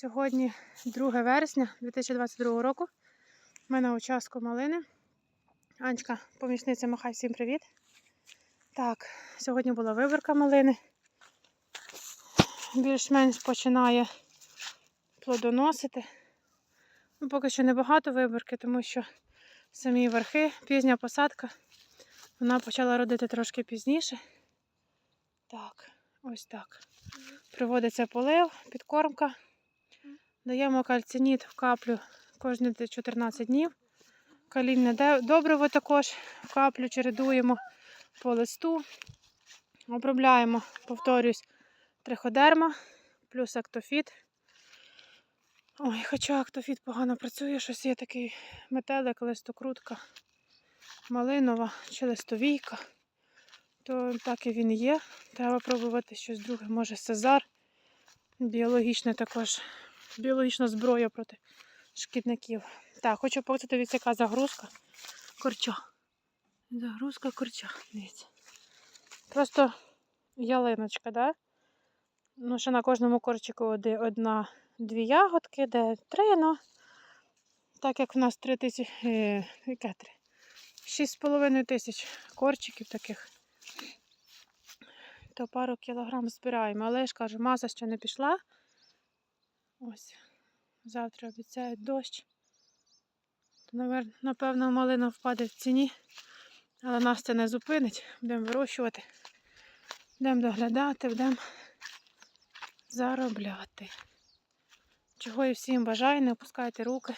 Сьогодні 2 вересня 2022 року. Ми на участку малини. Анечка, помічниця, махай всім привіт. Так, сьогодні була виборка малини. Більш-менш починає плодоносити. Ну, поки що небагато виборки, тому що самі верхи, пізня посадка. Вона почала родити трошки пізніше. Так, ось так. Приводиться полив, підкормка. Даємо кальциніт в каплю кожні 14 днів. Калійне добриво також в каплю чередуємо по листу. Обробляємо, повторюсь, триходерма плюс актофіт. Ой, хоча актофіт погано працює, щось є такий метелик, листокрутка, малинова чи листовійка. То так і він є. Треба пробувати щось друге. Може сезар. Біологічне також. Біологічна зброя проти шкідників. Так, хочу показати, дивіться, яка загрузка корча. Загрузка корча. Дивіться. Просто ялиночка, да? Ну, ще на кожному корчику одна, дві ягодки, де три, ну. Так як в нас три тисячі. Е, яке три? Шість з половиною тисяч корчиків таких. То пару кілограм збираємо. Але я ж кажу, маса ще не пішла. Ось. Завтра обіцяють дощ. Напевно, малина впаде в ціні. Але нас це не зупинить. Будемо вирощувати. Будемо доглядати, будемо заробляти. Чого і всім бажаю, не опускайте руки.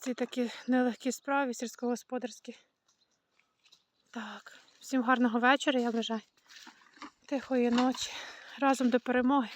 Ці такі нелегкі справи сільськогосподарські. Так, всім гарного вечора, я бажаю. Тихої ночі. Разом до перемоги.